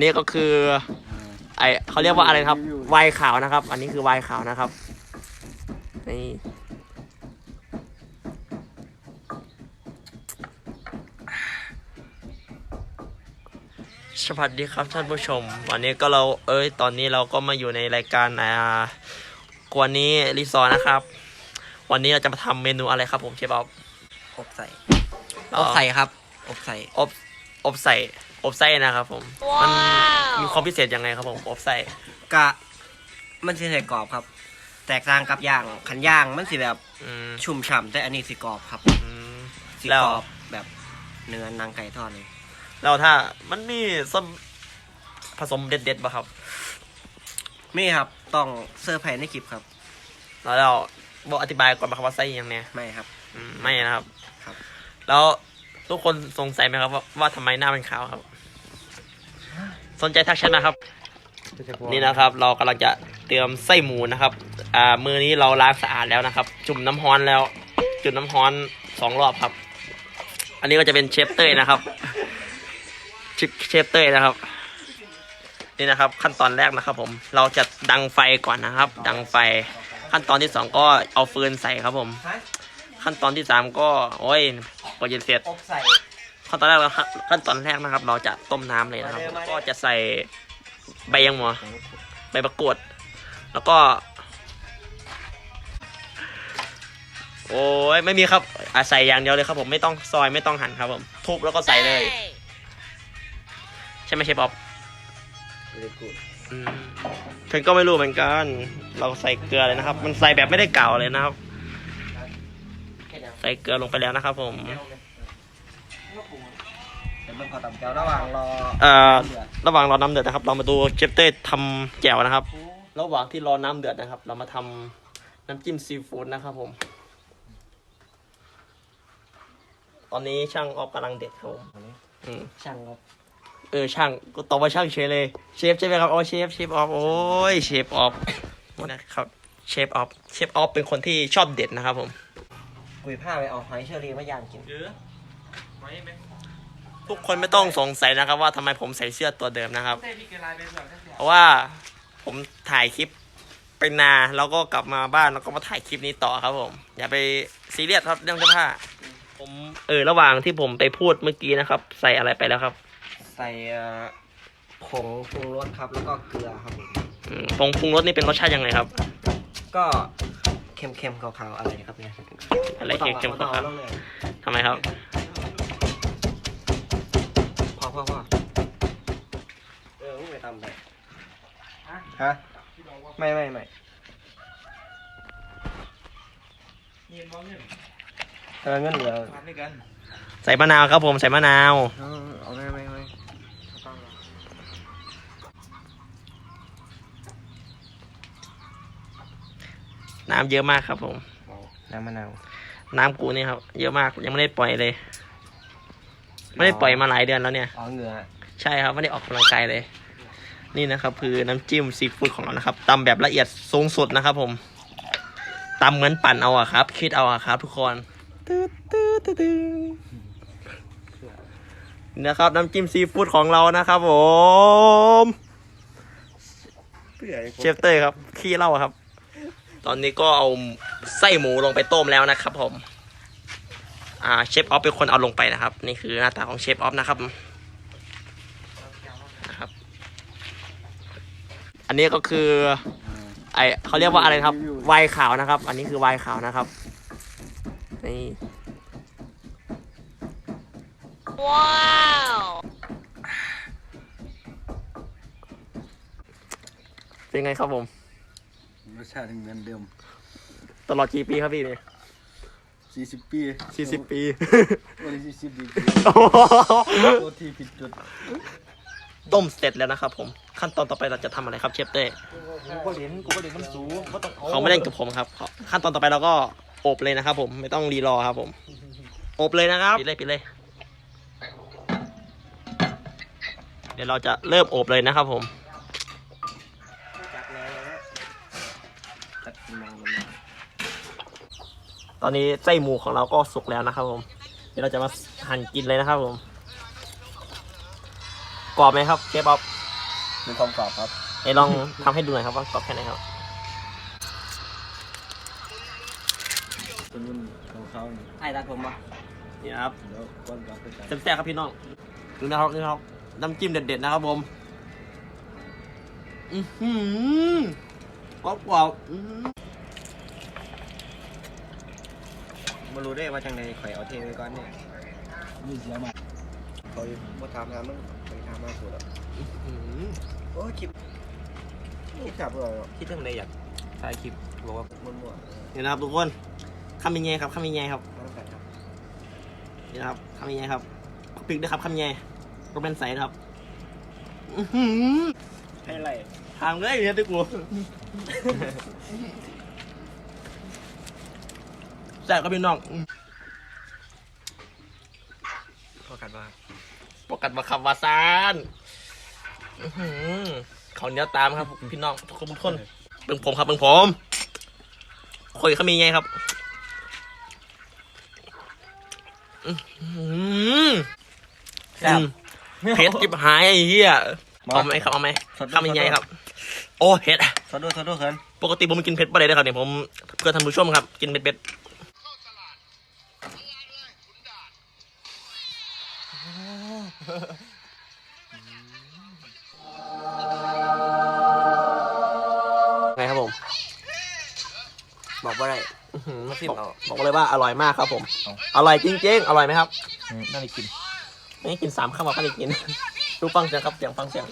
นี่ก็คือ ไอเขาเรียกว่าอะไรนะครับไวน์ขาวนะครับ อันนี้คือไวน์ขาวนะครับนี่สวัสดีครับท่านผู้ชม วันนี้ก็เราเอ้ยตอนนี้เราก็มาอยู่ในรายการอ่ากวนนี้รีสอร์ทนะครับ วันนี้เราจะมาทำเมนูอะไรครับผมเชฟบ๊อบอบใส่อ๋ออบใส่ครับ อบใส่อบอบใส่ อบไส้นะครับผม มันมีความพิเศษยังไงครับผมอบไส้กะมันสิใส่กรอบครับ แตกต่างกับย่างขันย่างมันสิแบบอืมชุ่มฉ่ำแต่อันนี้สิกรอบครับอืม สิแล้ว กรอบแบบเนื้อนางไก่ทอดเลยแล้วถ้ามันมีส้มผสมเด็ดๆป่ะครับ มีครับต้องเซอร์ไพรส์ในคลิปครับแล้วเราบอกอธิบายก่อนป่ะครับว่าไส้อยังไงไม่ครับ อืมไม่นะครับ ครับ แล้วทุกคนสงสัยไหมครับว่าว่าทำไมหน้าเป็นขาวครับ สนใจทักแชทมาครับ นี่นะครับ เรากำลังจะเตรียมไส้หมูนะครับ อ่ามือนี้เราล้างสะอาดแล้วนะครับ จุ่มน้ำฮ้อนแล้ว จุ่มน้ำฮ้อนสองรอบครับ อันนี้ก็จะเป็นเชฟเต้ยนะครับเชฟเชฟเต้ยนะครับ นี่นะครับ ขั้นตอนแรกนะครับ ผม เราจะดังไฟก่อนนะครับ ดังไฟ ขั้นตอนที่สองก็เอาฟืนใส่ครับผม ขั้นตอนที่สามก็โอ้ยกว่าจะเสร็จอบใส่ ขั้นตอนแรกเราขั้นตอนแรกนะครับ เราจะต้มน้ำเลยนะครับ ก็จะใส่ใบยังหมัวใบมะกรูดแล้วก็ โอ้ยไม่มีครับอาใส่อย่างเดียวเลยครับ ผมไม่ต้องซอยไม่ต้องหั่นครับผมทุบแล้วก็ใส่เลย ใช่ไหมเชฟบ๊อบอืมฉันก็ไม่รู้เหมือนกัน เราใส่เกลือเลยนะครับ มันใส่แบบไม่ได้เก่าเลยนะครับ ใส่เกลือลงไปแล้วนะครับผมเดี๋ยว มันขอตับแก้วระหว่างรอเอ่อเดือดระหว่างรอน้ำเดือดนะครับ เรามาดูเชฟเต้ทำแจ่วนะครับ ระหว่างที่รอน้ำเดือดนะครับ เรามาทำน้ำจิ้มซีฟู้ดนะครับผม ตอนนี้ช่างออฟกำลังเด็ดครับผมอืม ช่างครับเออช่างก็ตอบว่าช่างเชฟเลย เชฟใช่ไหมครับโอ้เชฟเชฟออฟโอ้ยเชฟออฟนะครับเชฟออฟเชฟออฟเป็นคนที่ชอบเด็ดนะครับผม กุยผ้าไปเอาหอยเชอรี่มาย่างกิน ทุกคนไม่ต้องสงสัยนะครับ ว่าทำไมผมใส่เสื้อตัวเดิมนะครับเพราะว่าผมถ่ายคลิปไปนานแล้วก็กลับมาบ้านแล้วก็มาถ่ายคลิปนี้ต่อครับผม อย่าไปซีเรียสครับเรื่องเสื้อผ้าผมเออระหว่างที่ผมไปพูดเมื่อกี้นะครับ ใส่อะไรไปแล้วครับใส่เอ่อผงปรุงรสครับแล้วก็เกลือครับผมอืมผงปรุงรสนี่เป็นรสชาติยังไงครับ ก็เค็มๆขาวๆอะไรครับเนี่ยอะไรเค็มๆบ่ต้องขาวอลงเลยทำไมครับ พอพอพอเออมึงไปทำไปฮะไม่ไม่ไม่เออเงินเหลือใส่มะนาวครับผมใส่มะนาวเออเอาไม่ไม่ไม่น้ำเยอะมากครับผม น้ำมะนาว น้ำกูนี่ครับ เยอะมากยังไม่ได้ปล่อยเลย ไม่ได้ปล่อยมาหลายเดือนแล้วเนี่ย อ๋อเหงื่อใช่ครับไม่ได้ออกกำลังกายเลย นี่นะครับคือน้ำจิ้มซีฟู้ดของเรานะครับตำแบบละเอียดสูงสุดนะครับ ผมตำเหมือนปั่นเอาอะครับ คิดเอาอะครับ ทุกคนตึ๊ดตึ๊ดตึ๊ดตึ๊ดนี่นะครับ น้ำจิ้มซีฟู้ดของเรานะครับผมเชฟเต้ยครับขี้เหล่าครับ ตอนนี้ก็เอาไส้หมูลงไปต้มแล้วนะครับผม อ่าเชฟออฟเป็นคนเอาลงไปนะครับ นี่คือหน้าตาของเชฟออฟนะครับนะครับ อันนี้ก็คือไอเขาเรียกว่าอะไรนะครับไวน์ขาวนะครับ อันนี้คือไวน์ขาวนะครับนี่ว้าวเป็นไงครับผมรสชาติเหมือนเดิม ตลอดกี่ปีครับพี่เนี่ย 40ปีสี่สิบปีวันนี้40ดีโอ้โหตัวที่ผิดจุดต้มเสร็จแล้วนะครับผมขั้นตอนต่อไปเราจะทำอะไรครับเชฟเต้กูก็เห็นกูก็เห็นมันสูงก็ต้องเขาไม่เล่นกับผมครับเขาขั้นตอนต่อไปเราก็อบเลยนะครับผมไม่ต้องรีรอครับผม อบเลยนะครับปิดเลยปิดเลย เดี๋ยวเราจะเริ่มอบเลยนะครับผม จัดแล้วจัดมองมัน ตอนนี้ไส้หมูของเราก็สุกแล้วนะครับผม เดี๋ยวเราจะมาหั่นกินเลยนะครับผม กรอบไหมครับเชฟบ๊อบกเป็นความกรอบครับไอ้ลองทำให้ดูหน่อยครับว่ากรอบแค่ไหนครับ เป็นมันของเขาเนี่ยไอ้ตัดผมปะนี่นะครับแล้วก้อนกรอบไปกันแซ่บๆครับพี่น้องดูนะครับนี่นะครับน้ำจิ้มเด็ดๆนะครับผมอือหือกรอบๆอื้อหือ มารู้ได้ว่าจังไดข่อยเอาเทไว้ก่อนเนี่ยนี่เสียมากเขาบ่ถามหามึงไปถามมาสุดแล้วอื้อหือโอ้ยคลิปนี่ครับเราคิดเรื่องอะไรอยากถ่ายคลิปบอกว่ามั่วนี่นะครับทุกคนคำยังไงครับคำยังไงครับๆต้องกันครับนี่นะครับคำยังไงครับปิกด้วยครับคำยังไงโรแมนใสนะครับอื้อหือให้ไรทางเลยเนี่ยทุกคนแซ่บครับพี่น้องอื้อพอกันว่าปกัดมาขับวาซานอื้อหือเขาวเหนี้ยวตามครับ พี่น้องทุกคนทุกคนเป็นผมครับเป็นผมคุยเขามีไงครับอื้อหือแซ่บเผ็ดจิบหายไอ้เหี้ยเอาไหมครับเอาไหมคำยังไงครับ โอ้เผ็ดสดด้วยสดด้วยเขินปกติผมกินเผ็ดประเดี๋ยวครับเนี่ยผมเพื่อท่านผู้ชมครับ กินเผ็ดเผ็ด ไงครับผม บอกว่าไรอื้อหือมาซิมบอกเอาบอกเลยว่าอร่อยมากครับผมอร่อยจริงๆ อร่อยไหมครับ น่าจะกิน ไม่กินสามข้าวมาไม่ได้กิน ดูฟังเสียงครับเสียงฟังเสียง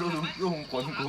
ลูกลูกของคนกู